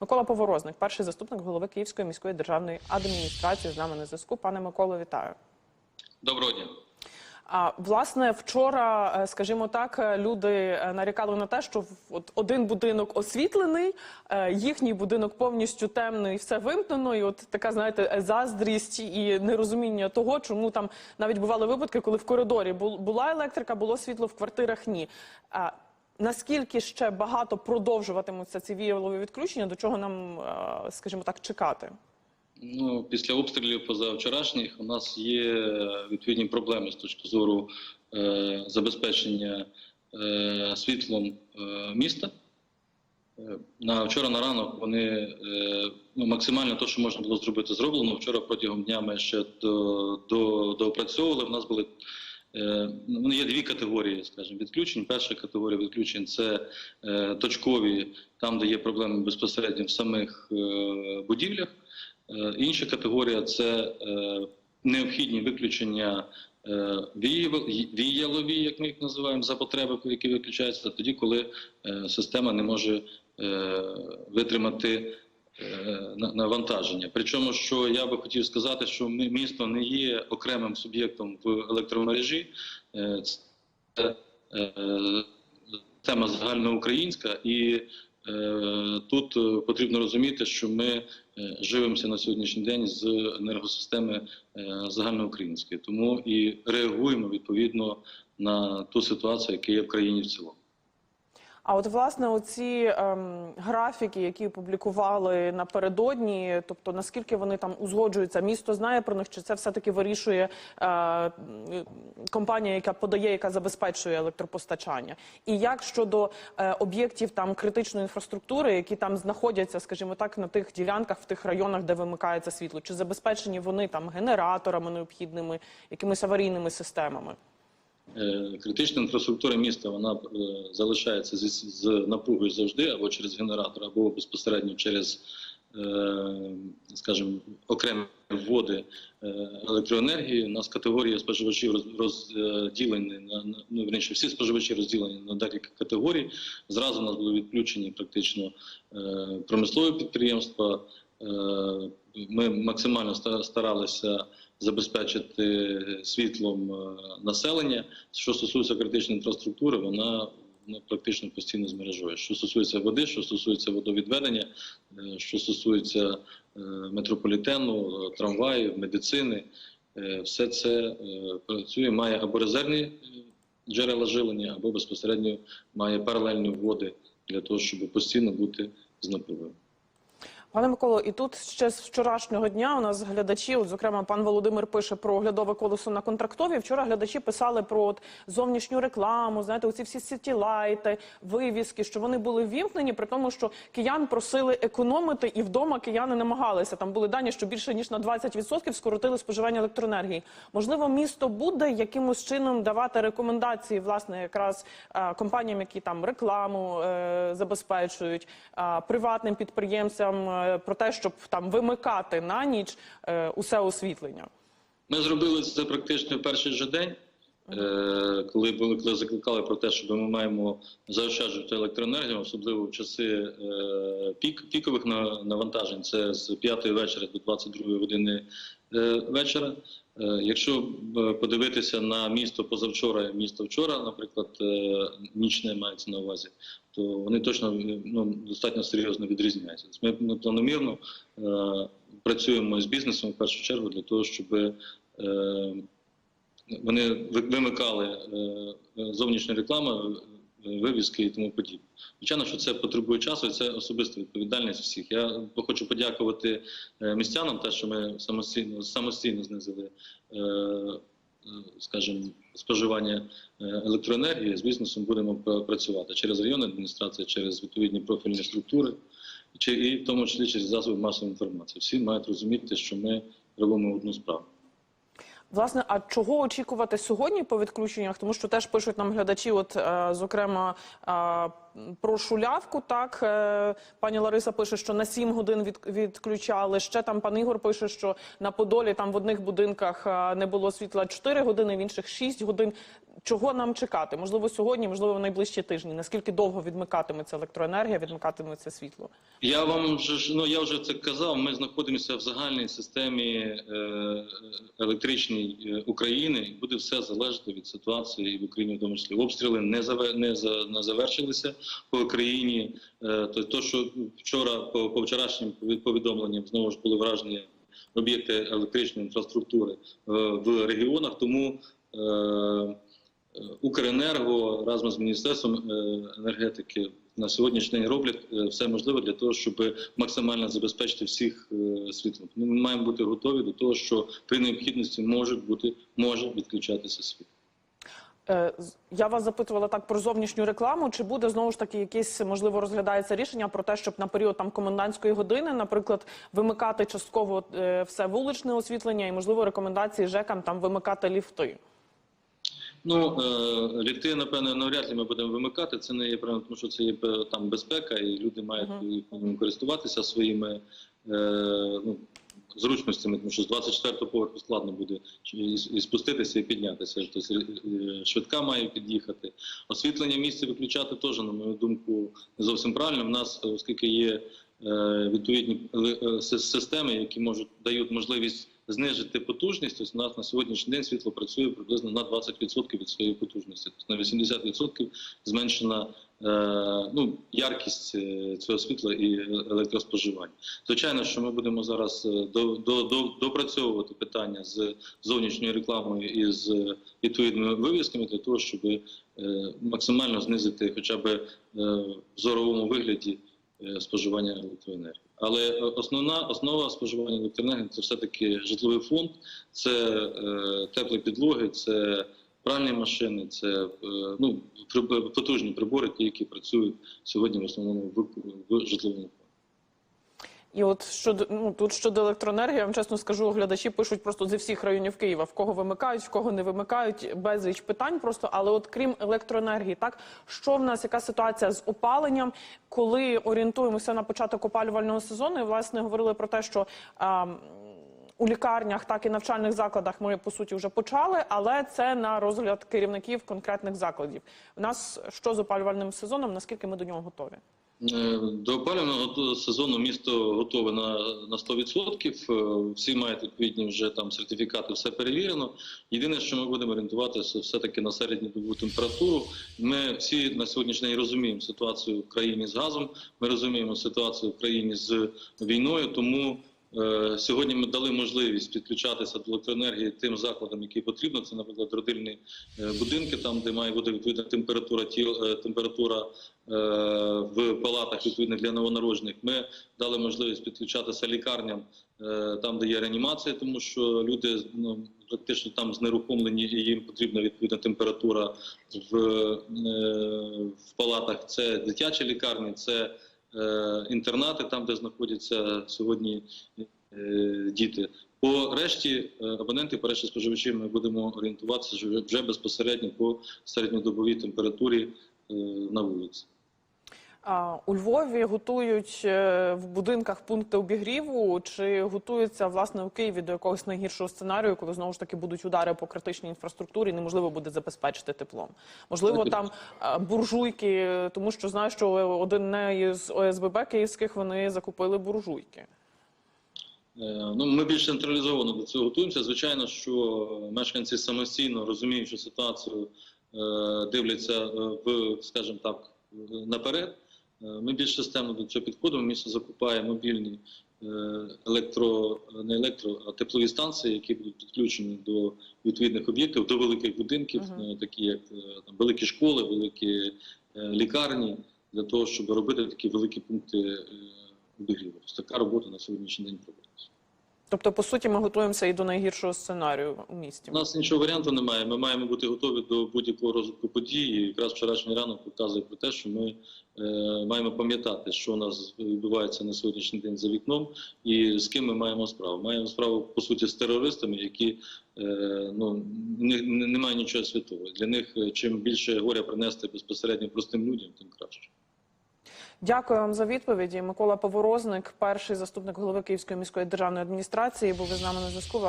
Микола Поворозник, перший заступник голови Київської міської державної адміністрації. З нами на зв'язку. Пане Миколо, вітаю. Доброго дня. А власне, вчора, е, скажімо так, е, люди е, нарікали на те, що от один будинок освітлений, їхній будинок повністю темний, все вимкнено. І от така, знаєте, заздрість і нерозуміння того, чому там навіть бували випадки, коли в коридорі була електрика, було світло в квартирах. Ні. Наскільки ще багато продовжуватимуться ці віялові відключення? До чого нам, е, скажімо так, чекати? Ну, після обстрілів позавчорашніх у нас є відповідні проблеми з точки зору е, забезпечення е, світлом е, міста. Е, На вчора на ранок вони е, ну, максимально те, що можна було зробити, зроблено. Вчора протягом дня ми ще до, до, доопрацьовували. У нас були е, ну, є дві категорії, скажімо, відключень. Перша категорія відключень це е, точкові, там, де є проблеми безпосередньо в самих е, будівлях. Інша категорія це необхідні виключення віялові, як ми їх називаємо, за потреби, які виключаються тоді, коли система не може витримати навантаження. Причому, що я би хотів сказати, що місто не є окремим суб'єктом в електромережі. Е, Це е, тема загальноукраїнська і е, тут е, потрібно розуміти, що ми е, живемося на сьогоднішній день з енергосистеми е, загальноукраїнської, тому і реагуємо відповідно на ту ситуацію, яка є в країні в цілому. А от власне оці ем, графіки, які опублікували напередодні, тобто наскільки вони там узгоджуються, місто знає про них, чи це все таки вирішує е, компанія, яка подає, яка забезпечує електропостачання? І як щодо е, об'єктів там критичної інфраструктури, які там знаходяться, скажімо так, на тих ділянках, в тих районах, де вимикається світло, чи забезпечені вони там генераторами необхідними, якимись аварійними системами? Е, Критична інфраструктура міста вона е, залишається з, з напругою завжди або через генератор, або безпосередньо через, е, скажімо, окремі вводи електроенергії. У нас категорії споживачів роз- розділені на ну, вірніше, всі споживачі розділені на декілька категорій. Зразу у нас були відключені практично промислові підприємства. Ми максимально старалися забезпечити світлом е, населення. Що стосується критичної інфраструктури, вона практично постійно з мережою. Що стосується води, що стосується водовідведення, е, що стосується е, метрополітену, трамваїв, медицини, все це працює, має або резервні джерела жилення, або безпосередньо має паралельні вводи для того, щоб постійно бути з напругою. Пане Миколо, і тут ще з вчорашнього дня у нас глядачі, от зокрема, пан Володимир пише про оглядове колесо на контрактові. Вчора глядачі писали про от зовнішню рекламу, знаєте, оці всі сітілайти, вивіски, що вони були ввімкнені, при тому, що киян просили економити, і вдома кияни намагалися. Там були дані, що більше ніж на 20% скоротили споживання електроенергії. Можливо, місто буде якимось чином давати рекомендації, власне, якраз е, компаніям, які там рекламу е, забезпечують, е, приватним підприємцям про те, щоб там вимикати на ніч е, усе освітлення. Ми зробили це практично в перший же день, е, коли були коли закликали про те, що ми маємо заощаджувати електроенергію, особливо в часи е, пік, пікових на- навантажень. Це з 5 вечора до 22 години е, вечора. Е, Якщо е, подивитися на місто позавчора, місто вчора, наприклад, е, нічне мається на увазі, то вони точно ну, достатньо серйозно відрізняються. Тобто Ми, ми планомірно е, працюємо з бізнесом в першу чергу для того, щоб е, вони ви- вимикали е, зовнішню рекламу, вивіски і тому подібне. Звичайно, що це потребує часу, і це особиста відповідальність всіх. Я хочу подякувати е, містянам, те, що ми самостійно самостійно знизили. е, е, Скажімо, споживання електроенергії з бізнесом будемо працювати через районні адміністрації, через відповідні профільні структури, і в тому числі через засоби масової інформації. Всі мають розуміти, що ми робимо одну справу. Власне, а чого очікувати сьогодні по відключеннях? Тому що теж пишуть нам глядачі, от е, зокрема е, про шулявку. Так е, пані Лариса пише, що на 7 годин від, відключали. Ще там пан Ігор пише, що на Подолі там в одних будинках е, не було світла 4 години, в інших 6 годин. Чого нам чекати? Можливо, сьогодні, можливо, в найближчі тижні. Наскільки довго відмикатиметься електроенергія, відмикатиметься світло? Я вам ну я вже це казав. Ми знаходимося в загальній системі е, електричній е, України, і буде все залежати від ситуації в Україні, в тому числі обстріли не не, за, не завершилися по Україні. Е, то, що вчора по, по вчорашнім повідомленням знову ж були вражені об'єкти електричної інфраструктури в регіонах, тому. Укренерго разом з міністерством е, енергетики на сьогоднішній день роблять е, все можливе для того, щоб максимально забезпечити всіх е, світлом. Ми маємо бути готові до того, що при необхідності може бути може відключатися світло. Е, Я вас запитувала так про зовнішню рекламу. Чи буде знову ж таки якесь можливо розглядається рішення про те, щоб на період там комендантської години, наприклад, вимикати частково все вуличне освітлення і можливо рекомендації ЖЕКам там вимикати ліфти? Ну е, ліфти, напевно, навряд ли ми будемо вимикати. Це не є правильно, тому що це є е, там безпека, і люди мають uh користуватися своїми е, ну, зручностями, тому що з 24-го поверху складно буде і, спуститися і піднятися. Тобто е, швидка має під'їхати. Освітлення місця виключати теж, на мою думку, не зовсім правильно. В нас, е, оскільки є е, відповідні е, е, системи, які можуть дають можливість знижити потужність. Ось у нас на сьогоднішній день світло працює приблизно на 20% від своєї потужності. Тобто на 80% зменшена е, ну, яркість е, цього світла і електроспоживання. Звичайно, що ми будемо зараз е, до, до, до, допрацьовувати питання з зовнішньою рекламою і з відповідними вивісками для того, щоб максимально знизити хоча б в зоровому вигляді споживання електроенергії. Але е, основна основа споживання електроенергії це все-таки житловий фонд, це е, теплі підлоги, це пральні машини, це е, ну, потужні прибори, ті, які працюють сьогодні в основному в, в житловому фонді. І от щодо ну тут щодо електроенергії, я вам чесно скажу, глядачі пишуть просто зі всіх районів Києва, в кого вимикають, в кого не вимикають, безліч питань. Просто але, от крім електроенергії, так що в нас яка ситуація з опаленням, коли орієнтуємося на початок опалювального сезону, і власне говорили про те, що. А, у лікарнях, так і навчальних закладах ми по суті вже почали, але це на розгляд керівників конкретних закладів. У нас що з опалювальним сезоном? Наскільки ми до нього готові? Е, До опалювального сезону місто готове на, на 100%. Е, Всі мають відповідні вже там сертифікати, все перевірено. Єдине, що ми будемо орієнтуватися все-таки на середньодобову температуру. Ми всі на сьогоднішній день розуміємо ситуацію в країні з газом. Ми розуміємо ситуацію в країні з війною. Тому сьогодні ми дали можливість підключатися до електроенергії тим закладам, які потрібно. Це, наприклад, родильні е, будинки, там де має бути відповідна температура тіл, е, температура е, в палатах відповідних для новонароджених. Ми дали можливість підключатися лікарням е, там, де є реанімація, тому що люди ну, практично там знерухомлені і їм потрібна відповідна температура в, е, в палатах. Це дитячі лікарні, це е, інтернати, там де знаходяться сьогодні е, діти. По решті е, абоненти, по решті споживачів, ми будемо орієнтуватися вже- безпосередньо по середньодобовій температурі е, на вулиці. У Львові готують е, в будинках пункти обігріву. Чи готуються власне у Києві до якогось найгіршого сценарію, коли знову ж таки будуть удари по критичній інфраструктурі, і неможливо буде забезпечити теплом? Можливо, там е, буржуйки, тому що знаю, що один із ОСББ київських вони закупили буржуйки. Е, Ну, ми більш централізовано до цього готуємося. Звичайно, що мешканці самостійно розуміють, що ситуацію дивляться в, скажімо так, наперед. Е, Ми більш системно до цього підходимо. Місто закупає мобільні е, електро, не електро, а теплові станції, які будуть підключені до відповідних об'єктів, до великих будинків, е, такі як там, великі школи, великі лікарні, для того, щоб робити такі великі пункти обігріву. Ось Така робота на сьогоднішній день проводиться. Тобто, по суті, ми готуємося і до найгіршого сценарію у місті. У нас іншого варіанту немає. Ми маємо бути готові до будь-якого розвитку подій. І якраз вчорашній ранок показує про те, що ми е, маємо пам'ятати, що у нас відбувається на сьогоднішній день за вікном, і з ким ми маємо справу. Маємо справу по суті з терористами, які е, ну не, не- немає нічого святого. Для них е, чим більше горя принести безпосередньо простим людям, тим краще. Дякую вам за відповіді. Микола Поворозник, перший заступник голови Київської міської державної адміністрації, був із нами на зв'язку.